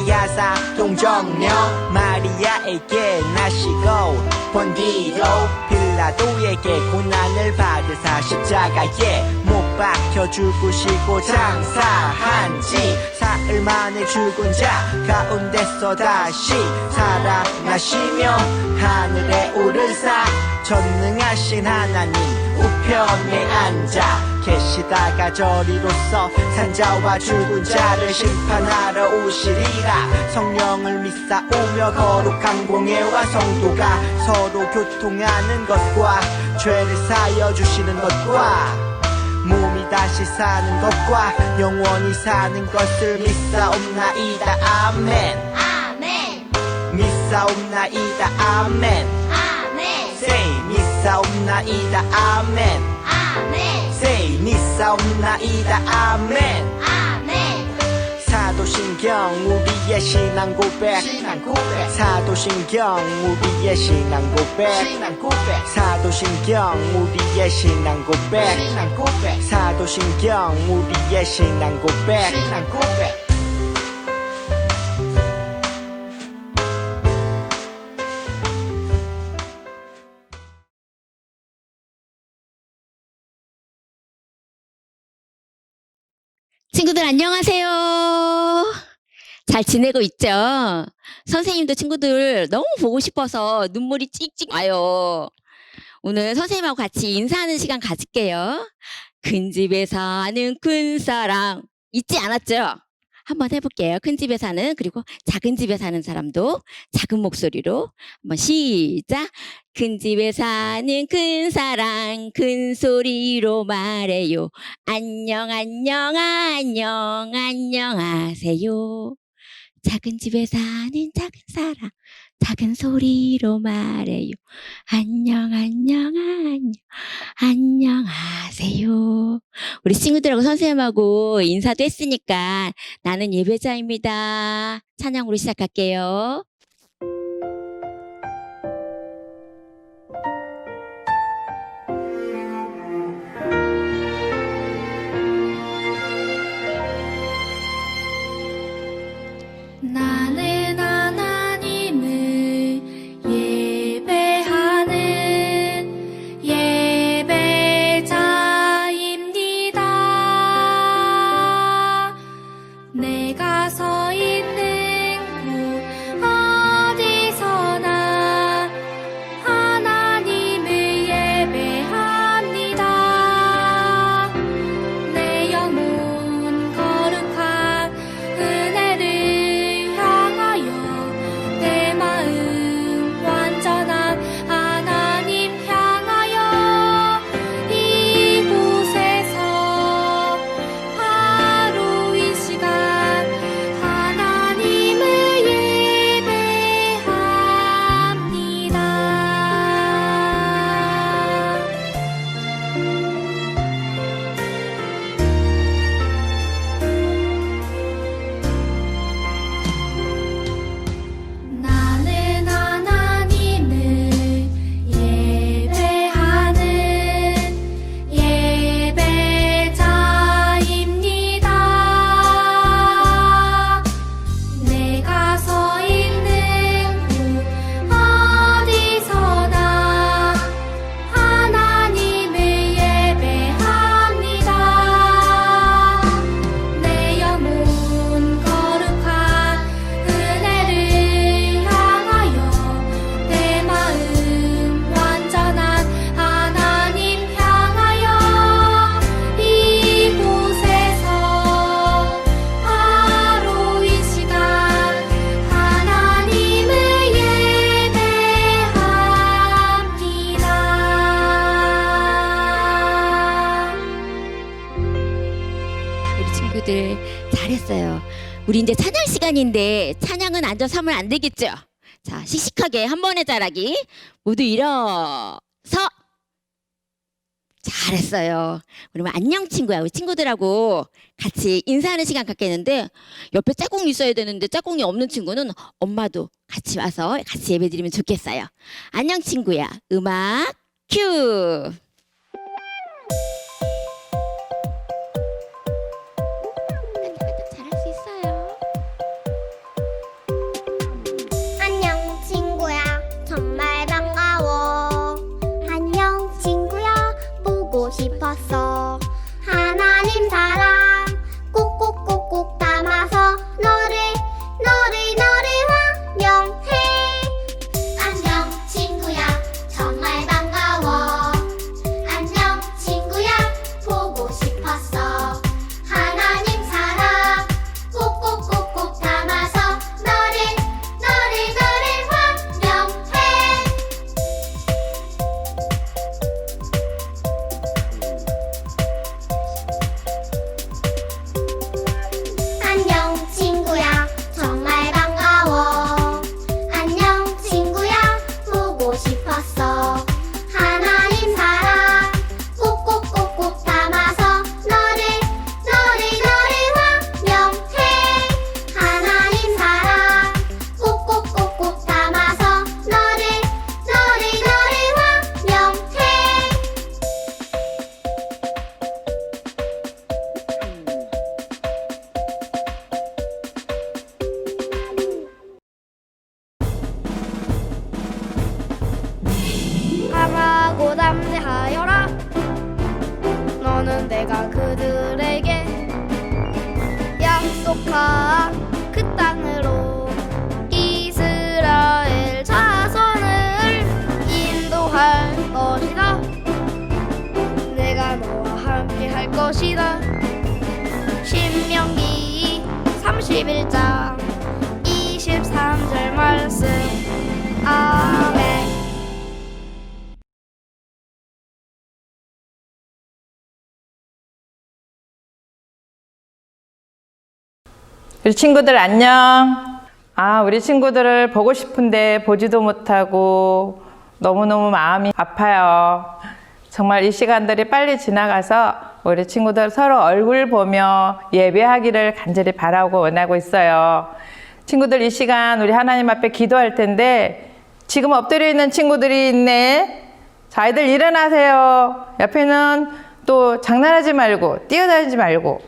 잉태하사 동정녀 마리아에게 나시고 본디로 빌라도에게 고난을 받으사 십자가에 못 박혀 죽으시고 장사한 지 사흘 만에 죽은 자 가운데서 다시 살아나시며 하늘에 오르사 전능하신 하나님 우편에 앉아 계시다가 저리로서 산자와 죽은 자를 심판하러 오시리라. 성령을 믿사오며 거룩한 공예와 성도가 서로 교통하는 것과 죄를 사여 주시는 것과 몸이 다시 사는 것과 영원히 사는 것을 믿사옵나이다. 아멘. 아멘. 믿사옵나이다. 아멘. 아멘. Say 믿사옵나이다. 아멘. 아멘 say 믿사옵나이다. 아멘. 아멘. 사도신경 우리의 신앙 고백. 신앙 고백. 사도신경 우리의 신앙 고백. 신앙 고백. 사도신경 우리의 신앙 고백. 신앙 고백. 사도신경 우리의 신앙 고백. 신앙 고백 친구들 안녕하세요. 잘 지내고 있죠? 선생님도 친구들 너무 보고 싶어서 눈물이 찍찍 와요. 오늘 선생님하고 같이 인사하는 시간 가질게요. 큰 집에 사는 큰 사람 잊지 않았죠? 한번 해볼게요. 큰 집에 사는 그리고 작은 집에 사는 사람도 작은 목소리로 한번 시작. 큰 집에 사는 큰 사랑 큰 소리로 말해요. 안녕, 안녕, 안녕, 안녕하세요. 작은 집에 사는 작은 사람, 작은 소리로 말해요. 안녕, 안녕, 안녕, 안녕하세요. 우리 친구들하고 선생님하고 인사도 했으니까 나는 예배자입니다. 찬양으로 시작할게요. 앉아서 하면 안 되겠죠? 자, 씩씩하게 한 번에 자라기. 모두 일어서. 잘했어요. 그러면 안녕 친구야. 우리 친구들하고 같이 인사하는 시간 갖겠는데 옆에 짝꿍이 있어야 되는데 짝꿍이 없는 친구는 엄마도 같이 와서 같이 예배드리면 좋겠어요. 안녕 친구야. 음악 큐. 것이다 신명기 31장 23절 말씀 아멘 우리 친구들 안녕. 아, 우리 친구들을 보고 싶은데 보지도 못하고 너무너무 마음이 아파요. 정말 이 시간들이 빨리 지나가서 우리 친구들 서로 얼굴 보며 예배하기를 간절히 바라고 원하고 있어요. 친구들 이 시간 우리 하나님 앞에 기도할 텐데 지금 엎드려 있는 친구들이 있네. 자, 아이들 일어나세요. 옆에는 또 장난하지 말고 뛰어다니지 말고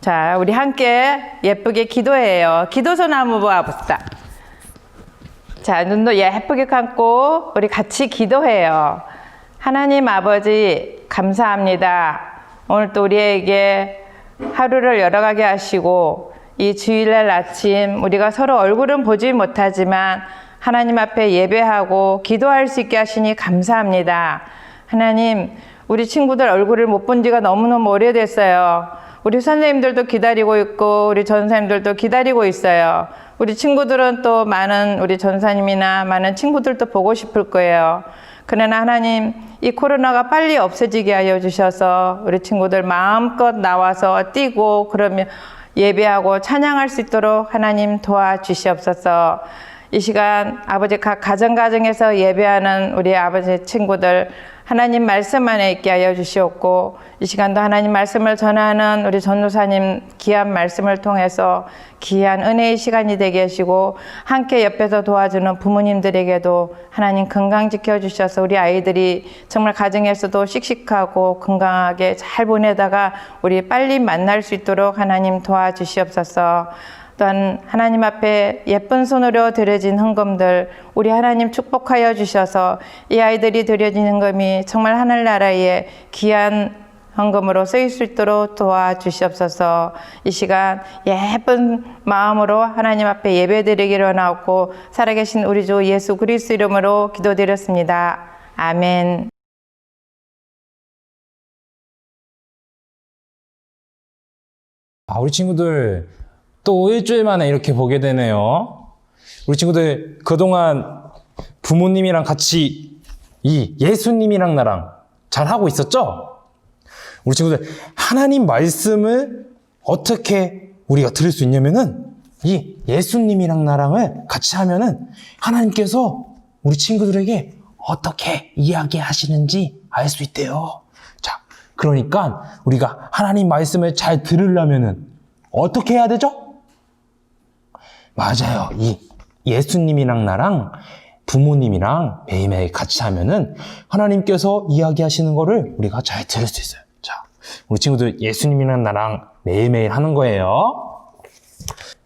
자, 우리 함께 예쁘게 기도해요. 기도선 한번 모아봅시다. 자, 눈도 예쁘게 감고 우리 같이 기도해요. 하나님 아버지, 감사합니다. 오늘 또 우리에게 하루를 열어가게 하시고 이 주일날 아침 우리가 서로 얼굴은 보지 못하지만 하나님 앞에 예배하고 기도할 수 있게 하시니 감사합니다. 하나님, 우리 친구들 얼굴을 못 본 지가 너무너무 오래됐어요. 우리 선생님들도 기다리고 있고 우리 전사님들도 기다리고 있어요. 우리 친구들은 또 많은 우리 전사님이나 많은 친구들도 보고 싶을 거예요. 그러나 하나님 이 코로나가 빨리 없어지게 하여 주셔서 우리 친구들 마음껏 나와서 뛰고 그러면 예배하고 찬양할 수 있도록 하나님 도와주시옵소서. 이 시간 아버지 각 가정 가정에서 예배하는 우리 아버지 친구들 하나님 말씀 안에 있게 하여 주시옵고 이 시간도 하나님 말씀을 전하는 우리 전도사님 귀한 말씀을 통해서 귀한 은혜의 시간이 되게 하시고 함께 옆에서 도와주는 부모님들에게도 하나님 건강 지켜 주셔서 우리 아이들이 정말 가정에서도 씩씩하고 건강하게 잘 보내다가 우리 빨리 만날 수 있도록 하나님 도와주시옵소서. 또한 하나님 앞에 예쁜 손으로 드려진 헌금들 우리 하나님 축복하여 주셔서 이 아이들이 드려진 헌금이 정말 하늘나라에 귀한 헌금으로 쓰일 수 있도록 도와주시옵소서 이 시간 예쁜 마음으로 하나님 앞에 예배드리기로 나왔고 살아계신 우리 주 예수 그리스 도 이름으로 기도드렸습니다. 아멘. 아, 우리 친구들 또 일주일 만에 이렇게 보게 되네요. 우리 친구들 그동안 부모님이랑 같이 이 예수님이랑 나랑 잘 하고 있었죠? 우리 친구들 하나님 말씀을 어떻게 우리가 들을 수 있냐면은 이 예수님이랑 나랑을 같이 하면은 하나님께서 우리 친구들에게 어떻게 이야기하시는지 알 수 있대요. 자, 그러니까 우리가 하나님 말씀을 잘 들으려면은 어떻게 해야 되죠? 맞아요. 이 예수님이랑 나랑 부모님이랑 매일매일 같이 하면은 하나님께서 이야기하시는 거를 우리가 잘 들을 수 있어요. 자, 우리 친구들 예수님이랑 나랑 매일매일 하는 거예요.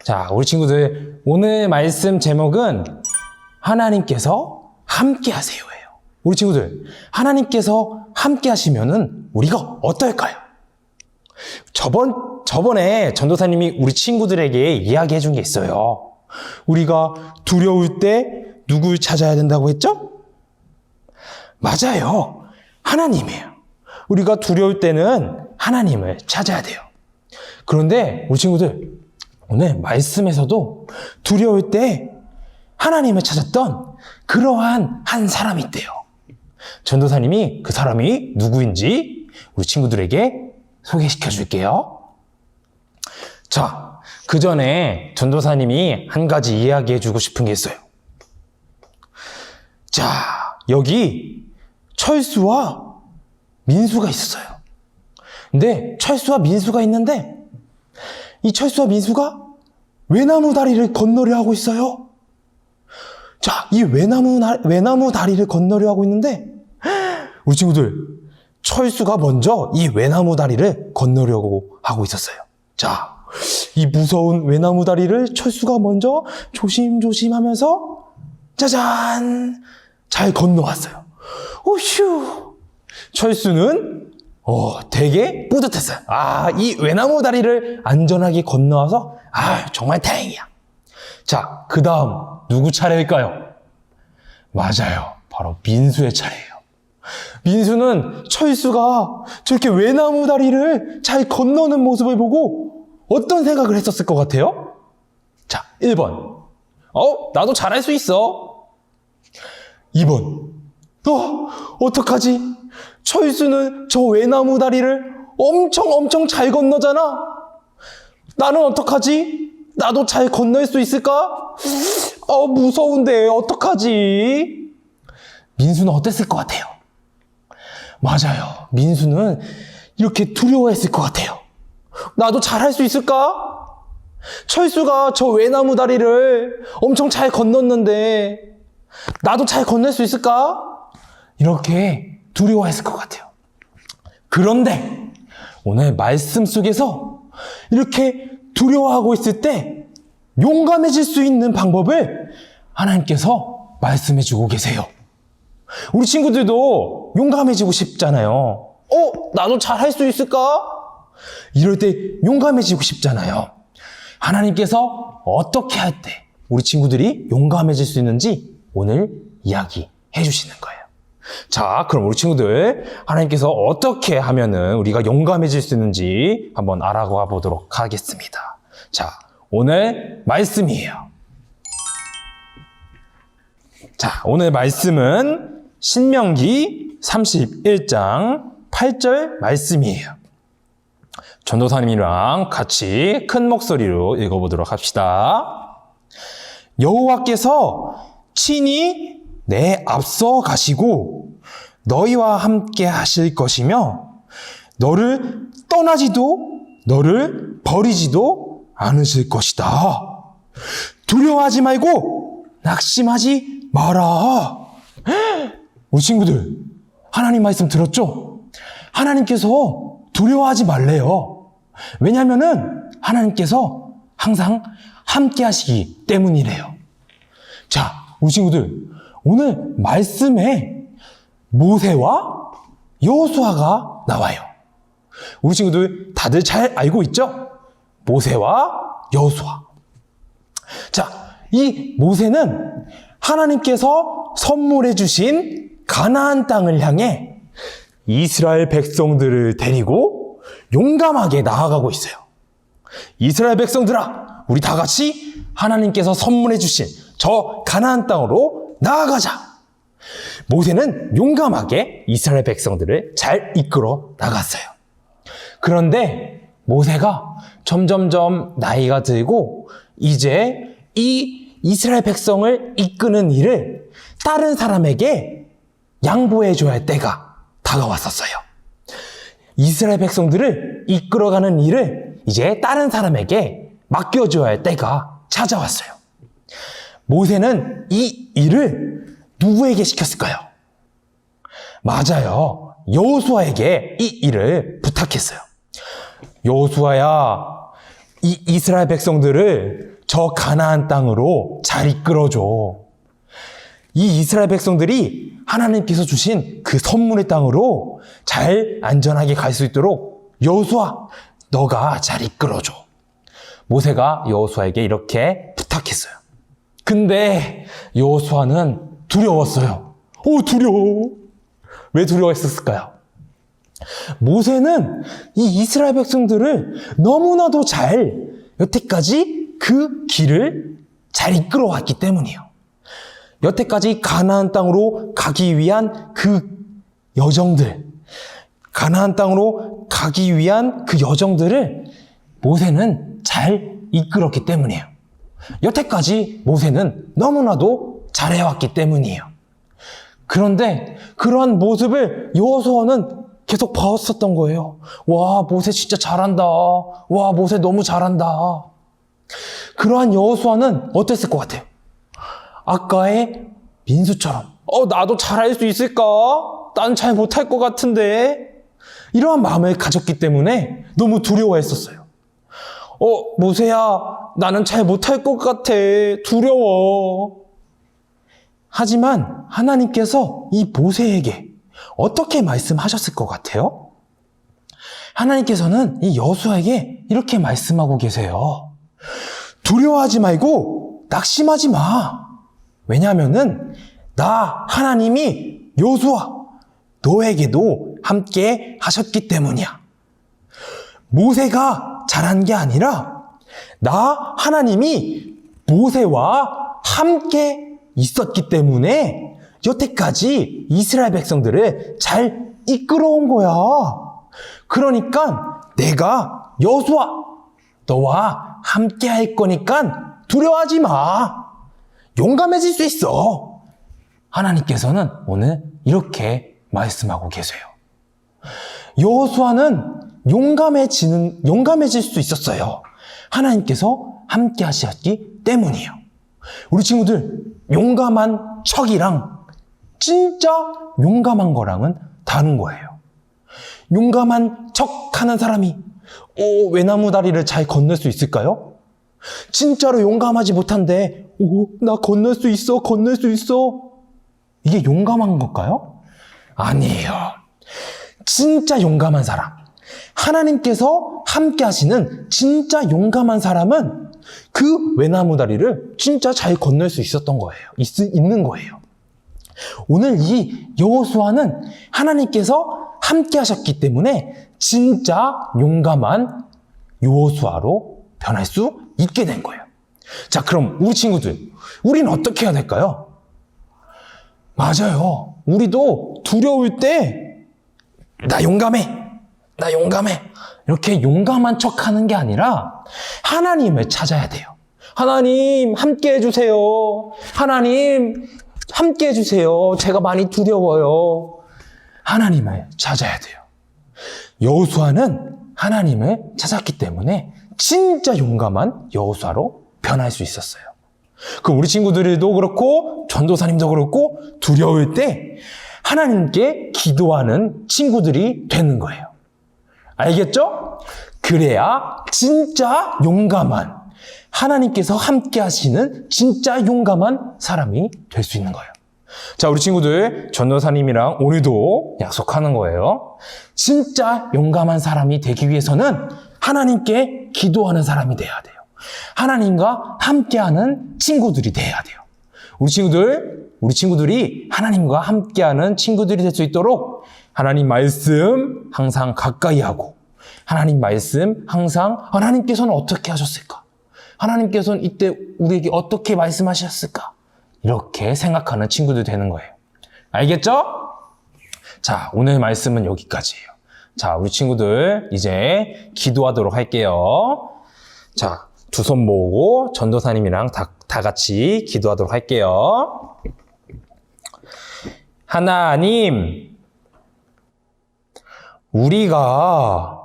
자, 우리 친구들 오늘 말씀 제목은 하나님께서 함께 하세요예요. 우리 친구들 하나님께서 함께 하시면은 우리가 어떨까요? 저번 저번에 전도사님이 우리 친구들에게 이야기해 준 게 있어요. 우리가 두려울 때 누굴 찾아야 된다고 했죠? 맞아요. 하나님이에요. 우리가 두려울 때는 하나님을 찾아야 돼요. 그런데 우리 친구들 오늘 말씀에서도 두려울 때 하나님을 찾았던 그러한 한 사람이 있대요. 전도사님이 그 사람이 누구인지 우리 친구들에게 소개시켜 줄게요. 자, 그 전에 전도사님이 한 가지 이야기해 주고 싶은 게 있어요. 자, 여기 철수와 민수가 있었어요. 근데 철수와 민수가 있는데 이 철수와 민수가 외나무 다리를 건너려 하고 있어요. 자, 이 외나무, 나- 외나무 다리를 건너려 하고 있는데 우리 친구들 철수가 먼저 이 외나무 다리를 건너려고 하고 있었어요. 자, 이 무서운 외나무 다리를 철수가 먼저 조심조심 하면서 짜잔! 잘 건너왔어요. 오휴! 철수는 어, 되게 뿌듯했어요. 아, 이 외나무 다리를 안전하게 건너와서 아, 정말 다행이야. 자, 그 다음 누구 차례일까요? 맞아요. 바로 민수의 차례예요. 민수는 철수가 저렇게 외나무 다리를 잘 건너는 모습을 보고 어떤 생각을 했었을 것 같아요? 자, 1번. 어, 나도 잘할 수 있어. 2번. 어, 어떡하지? 철수는 저 외나무 다리를 엄청 엄청 잘 건너잖아. 나는 어떡하지? 나도 잘 건널 수 있을까? 어, 무서운데, 어떡하지? 민수는 어땠을 것 같아요? 맞아요. 민수는 이렇게 두려워했을 것 같아요. 나도 잘할 수 있을까? 철수가 저 외나무 다리를 엄청 잘 건넜는데, 나도 잘 건널 수 있을까? 이렇게 두려워했을 것 같아요. 그런데 오늘 말씀 속에서 이렇게 두려워하고 있을 때 용감해질 수 있는 방법을 하나님께서 말씀해 주고 계세요. 우리 친구들도 용감해지고 싶잖아요. 어, 나도 잘 할 수 있을까? 이럴 때 용감해지고 싶잖아요. 하나님께서 어떻게 할 때 우리 친구들이 용감해질 수 있는지 오늘 이야기해 주시는 거예요. 자, 그럼 우리 친구들 하나님께서 어떻게 하면은 우리가 용감해질 수 있는지 한번 알아가 보도록 하겠습니다. 자, 오늘 말씀이에요. 자, 오늘 말씀은 신명기 31장 8절 말씀이에요. 전도사님이랑 같이 큰 목소리로 읽어보도록 합시다. 여호와께서 친히 내 앞서 가시고 너희와 함께 하실 것이며 너를 떠나지도 너를 버리지도 않으실 것이다. 두려워하지 말고 낙심하지 마라. 우리 친구들 하나님 말씀 들었죠? 하나님께서 두려워하지 말래요. 왜냐하면은 하나님께서 항상 함께 하시기 때문이래요. 자, 우리 친구들 오늘 말씀에 모세와 여호수아가 나와요. 우리 친구들 다들 잘 알고 있죠? 모세와 여호수아. 자, 이 모세는 하나님께서 선물해 주신 가나안 땅을 향해 이스라엘 백성들을 데리고 용감하게 나아가고 있어요. 이스라엘 백성들아, 우리 다 같이 하나님께서 선물해 주신 저 가나안 땅으로 나아가자. 모세는 용감하게 이스라엘 백성들을 잘 이끌어 나갔어요. 그런데 모세가 점점점 나이가 들고 이제 이 이스라엘 백성을 이끄는 일을 다른 사람에게 양보해 줘야 할 때가 다가왔었어요. 이스라엘 백성들을 이끌어가는 일을 이제 다른 사람에게 맡겨줘야 할 때가 찾아왔어요. 모세는 이 일을 누구에게 시켰을까요? 맞아요. 여호수아에게 이 일을 부탁했어요. 여호수아야, 이 이스라엘 백성들을 저 가나안 땅으로 잘 이끌어줘. 이 이스라엘 백성들이 하나님께서 주신 그 선물의 땅으로 잘 안전하게 갈 수 있도록 여호수아, 너가 잘 이끌어줘. 모세가 여호수아에게 이렇게 부탁했어요. 근데 여호수아는 두려웠어요. 오, 두려워. 왜 두려워했었을까요? 모세는 이 이스라엘 백성들을 너무나도 잘 여태까지 그 길을 잘 이끌어 왔기 때문이에요. 여태까지 가나안 땅으로 가기 위한 그 여정들, 가나안 땅으로 가기 위한 그 여정들을 모세는 잘 이끌었기 때문이에요. 여태까지 모세는 너무나도 잘해왔기 때문이에요. 그런데 그러한 모습을 여호수아는 계속 봐왔었던 거예요. 와, 모세 진짜 잘한다. 와, 모세 너무 잘한다. 그러한 여호수아는 어땠을 것 같아요? 아까의 민수처럼 어, 나도 잘할 수 있을까? 난 잘 못할 것 같은데. 이러한 마음을 가졌기 때문에 너무 두려워했었어요. 어, 모세야, 나는 잘 못할 것 같아. 두려워. 하지만 하나님께서 이 모세에게 어떻게 말씀하셨을 것 같아요? 하나님께서는 이 여수에게 이렇게 말씀하고 계세요. 두려워하지 말고 낙심하지 마. 왜냐하면은 나 하나님이 여수와 너에게도 함께 하셨기 때문이야. 모세가 잘한 게 아니라 나 하나님이 모세와 함께 있었기 때문에 여태까지 이스라엘 백성들을 잘 이끌어온 거야. 그러니까 내가 여수와 너와 함께 할 거니까 두려워하지 마. 용감해질 수 있어. 하나님께서는 오늘 이렇게 말씀하고 계세요. 여호수아는 용감해지는 용감해질 수 있었어요. 하나님께서 함께 하셨기 때문이에요. 우리 친구들 용감한 척이랑 진짜 용감한 거랑은 다른 거예요. 용감한 척 하는 사람이 오, 외나무 다리를 잘 건널 수 있을까요? 진짜로 용감하지 못한데 오, 나 건널 수 있어, 건널 수 있어. 이게 용감한 걸까요? 아니에요. 진짜 용감한 사람. 하나님께서 함께 하시는 진짜 용감한 사람은 그 외나무 다리를 진짜 잘 건널 수 있었던 거예요. 있, 있는 거예요. 오늘 이 여호수아는 하나님께서 함께 하셨기 때문에 진짜 용감한 여호수아로 변할 수 있게 된 거예요. 자, 그럼 우리 친구들, 우리는 어떻게 해야 될까요? 맞아요. 우리도 두려울 때, 나 용감해. 나 용감해. 이렇게 용감한 척 하는 게 아니라 하나님을 찾아야 돼요. 하나님, 함께 해주세요. 하나님, 함께 해주세요. 제가 많이 두려워요. 하나님을 찾아야 돼요. 여호수아는 하나님을 찾았기 때문에 진짜 용감한 여호수아로 변할 수 있었어요. 그 우리 친구들도 그렇고 전도사님도 그렇고 두려울 때 하나님께 기도하는 친구들이 되는 거예요. 알겠죠? 그래야 진짜 용감한 하나님께서 함께 하시는 진짜 용감한 사람이 될 수 있는 거예요. 자, 우리 친구들 전도사님이랑 오늘도 약속하는 거예요. 진짜 용감한 사람이 되기 위해서는 하나님께 기도하는 사람이 돼야 돼요. 하나님과 함께하는 친구들이 돼야 돼요. 우리 친구들, 우리 친구들이 하나님과 함께하는 친구들이 될 수 있도록 하나님 말씀 항상 가까이 하고 하나님 말씀 항상 하나님께서는 어떻게 하셨을까? 하나님께서는 이때 우리에게 어떻게 말씀하셨을까? 이렇게 생각하는 친구들 되는 거예요. 알겠죠? 자, 오늘 말씀은 여기까지예요. 자, 우리 친구들 이제 기도하도록 할게요. 자, 두 손 모으고 전도사님이랑 다, 다 같이 기도하도록 할게요. 하나님, 우리가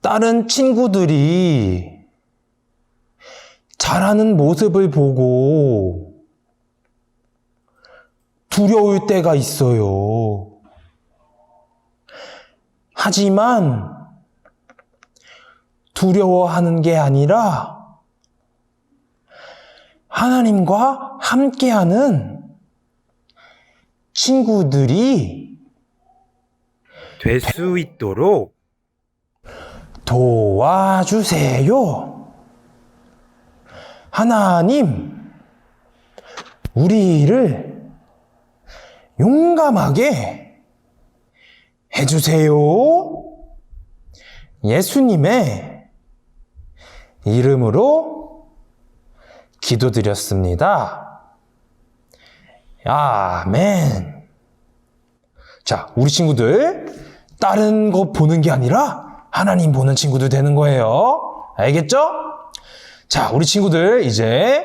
다른 친구들이 잘하는 모습을 보고 두려울 때가 있어요. 하지만 두려워하는 게 아니라 하나님과 함께하는 친구들이 될 수 있도록 도와주세요. 하나님, 우리를 용감하게 해주세요. 예수님의 이름으로 기도드렸습니다. 아멘. 자, 우리 친구들, 다른 거 보는 게 아니라 하나님 보는 친구들 되는 거예요. 알겠죠? 자, 우리 친구들 이제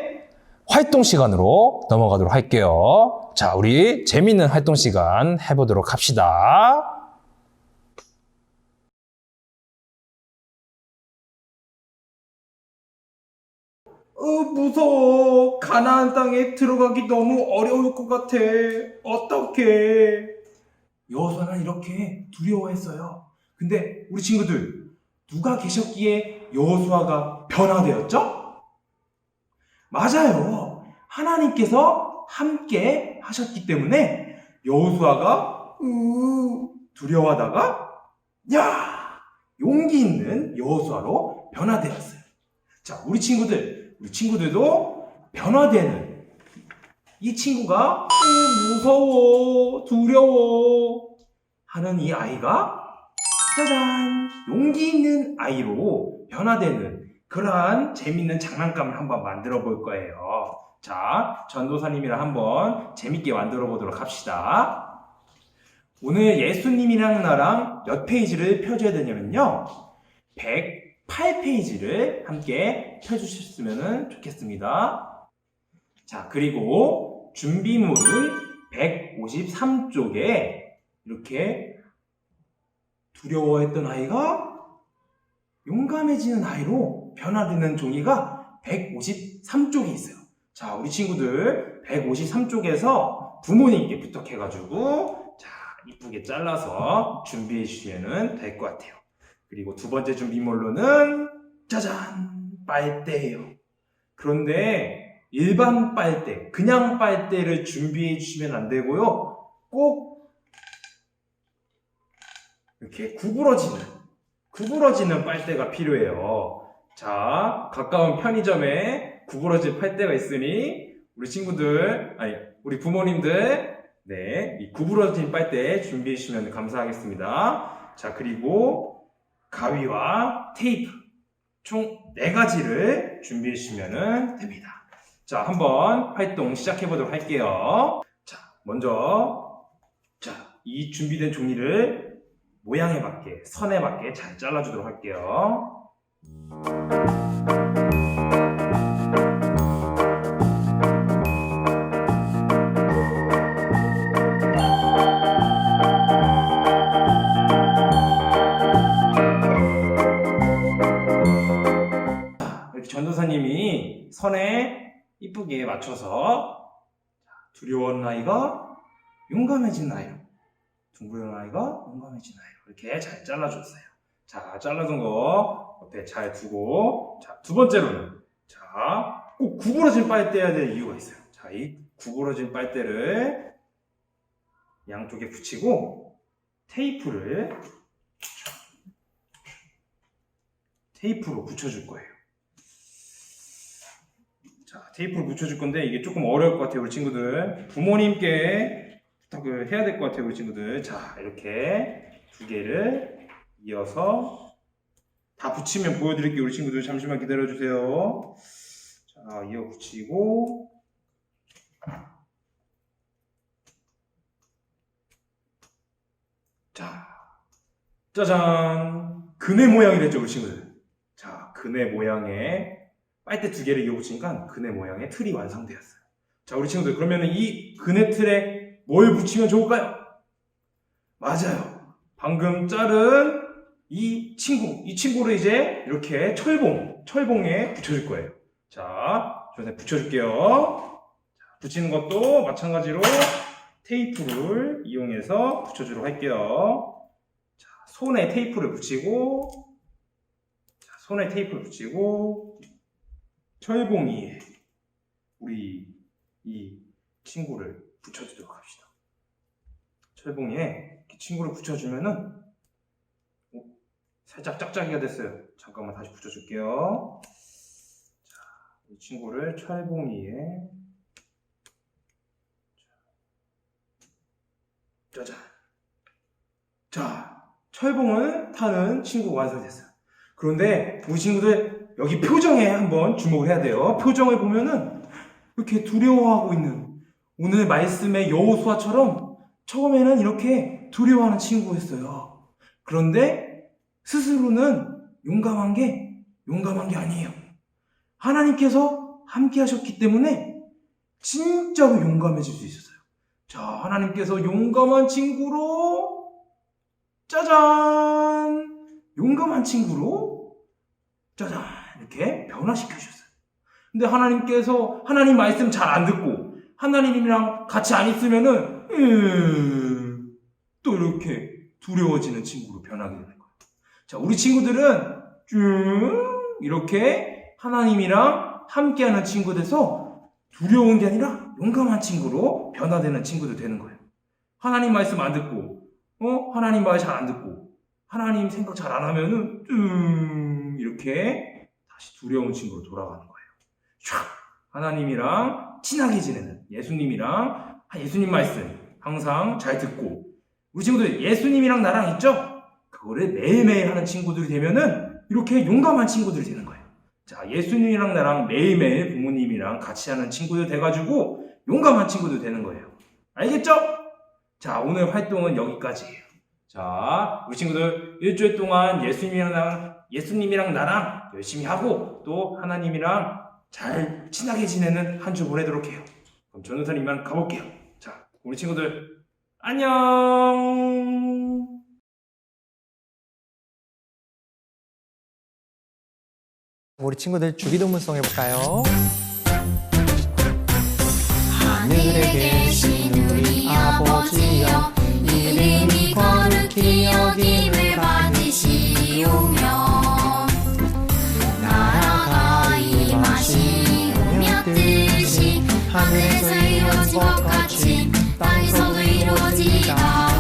활동 시간으로 넘어가도록 할게요. 자, 우리 재밌는 활동 시간 해보도록 합시다. 어, 무서워. 가나안 땅에 들어가기 너무 어려울 것 같아. 어떡해. 여호수아는 이렇게 두려워했어요. 근데 우리 친구들 누가 계셨기에 여호수아가 변화되었죠? 맞아요. 하나님께서 함께 하셨기 때문에 여호수아가 으, 두려워하다가 야 용기 있는 여호수아로 변화되었어요. 자, 우리 친구들, 우리 친구들도 변화되는 이 친구가 어, 무서워, 두려워 하는 이 아이가 짜잔 용기 있는 아이로 변화되는 그러한 재밌는 장난감을 한번 만들어 볼 거예요. 자, 전도사님이랑 한번 재밌게 만들어 보도록 합시다. 오늘 예수님이랑 나랑 몇 페이지를 펴줘야 되냐면요. 108페이지를 함께 펴주셨으면 좋겠습니다. 자, 그리고 준비물은 153쪽에 이렇게 두려워했던 아이가 용감해지는 아이로 변화되는 종이가 153쪽에 있어요. 자, 우리 친구들 153쪽에서 부모님께 부탁해가지고 자, 이쁘게 잘라서 준비해 주시면 될 것 같아요. 그리고 두 번째 준비물로는 짜잔 빨대예요. 그런데 일반 빨대, 그냥 빨대를 준비해 주시면 안 되고요. 꼭 이렇게 구부러지는 구부러지는 빨대가 필요해요. 자, 가까운 편의점에 구부러진 빨대가 있으니 우리 친구들, 아니 우리 부모님들, 네, 이 구부러진 빨대 준비해 주시면 감사하겠습니다. 자, 그리고 가위와 테이프 총네 가지를 준비해 주시면 됩니다. 자, 한번 활동 시작해 보도록 할게요. 자, 먼저 자, 이 준비된 종이를 모양에 맞게, 선에 맞게 잘 잘라 주도록 할게요. 전도사님이 선에 이쁘게 맞춰서 두려운 아이가 용감해진 아이로 둥그런 아이가 용감해진 아이로 이렇게 잘 잘라줬어요. 자, 잘라둔 거 옆에 잘 두고 자, 두 번째로는 자, 꼭 구부러진 빨대야 될 이유가 있어요. 자, 이 구부러진 빨대를 양쪽에 붙이고 테이프를 테이프로 붙여줄 거예요. 자, 테이프를 붙여줄 건데 이게 조금 어려울 것 같아요, 우리 친구들. 부모님께 부탁을 해야 될 것 같아요, 우리 친구들. 자, 이렇게 두 개를 이어서 다 붙이면 보여드릴게요, 우리 친구들. 잠시만 기다려주세요. 자, 이어 붙이고. 자, 짜잔! 그네 모양이랬죠, 우리 친구들. 자, 그네 모양의 빨대 두 개를 이어붙이니까 그네 모양의 틀이 완성되었어요. 자, 우리 친구들, 그러면 이 그네 틀에 뭘 붙이면 좋을까요? 맞아요. 방금 자른 이 친구, 이 친구를 이제 이렇게 철봉, 철봉에 붙여줄 거예요. 자, 저한테 붙여줄게요. 자, 붙이는 것도 마찬가지로 테이프를 이용해서 붙여주도록 할게요. 자, 손에 테이프를 붙이고, 자, 손에 테이프를 붙이고, 철봉이에 우리 이 친구를 붙여주도록 합시다. 철봉이에 친구를 붙여주면은 오, 살짝 짝짝이가 됐어요. 잠깐만 다시 붙여줄게요. 자, 이 친구를 철봉이에 짜잔. 자, 철봉을 타는 친구가 완성됐어요. 그런데 우리 친구들 여기 표정에 한번 주목을 해야 돼요. 표정을 보면은 이렇게 두려워하고 있는 오늘 말씀의 여호수아처럼 처음에는 이렇게 두려워하는 친구였어요. 그런데 스스로는 용감한 게 용감한 게 아니에요. 하나님께서 함께 하셨기 때문에 진짜로 용감해질 수 있었어요. 자, 하나님께서 용감한 친구로 짜잔! 용감한 친구로 짜잔! 이렇게 변화시켜 주셨어요. 근데 하나님께서 하나님 말씀 잘 안 듣고 하나님이랑 같이 안 있으면은 음, 또 이렇게 두려워지는 친구로 변하게 되는 거예요. 자, 우리 친구들은 쭉 이렇게 하나님이랑 함께하는 친구 돼서 두려운 게 아니라 용감한 친구로 변화되는 친구들 되는 거예요. 하나님 말씀 안 듣고, 어? 하나님 말 잘 안 듣고, 하나님 생각 잘 안 하면은, 쭉, 이렇게 다시 두려운 친구로 돌아가는 거예요. 촥! 하나님이랑 친하게 지내는, 예수님이랑, 예수님 말씀 항상 잘 듣고, 우리 친구들 예수님이랑 나랑 있죠? 그거를 매일매일 하는 친구들이 되면은, 이렇게 용감한 친구들이 되는 거예요. 자, 예수님이랑 나랑 매일매일 부모님이랑 같이 하는 친구들 돼가지고 용감한 친구들 되는 거예요. 알겠죠? 자, 오늘 활동은 여기까지예요. 자, 우리 친구들 일주일 동안 예수님이랑 나랑, 예수님이랑 나랑 열심히 하고 또 하나님이랑 잘 친하게 지내는 한 주 보내도록 해요. 그럼 전우선 이만 가볼게요. 자, 우리 친구들 안녕! 우리 친구들 주기도문송 해볼까요? 하늘에 계 오며 나라가 임하시오며 뜻이 하늘에서 이루어진 것 같이 땅에서도 이루어지이다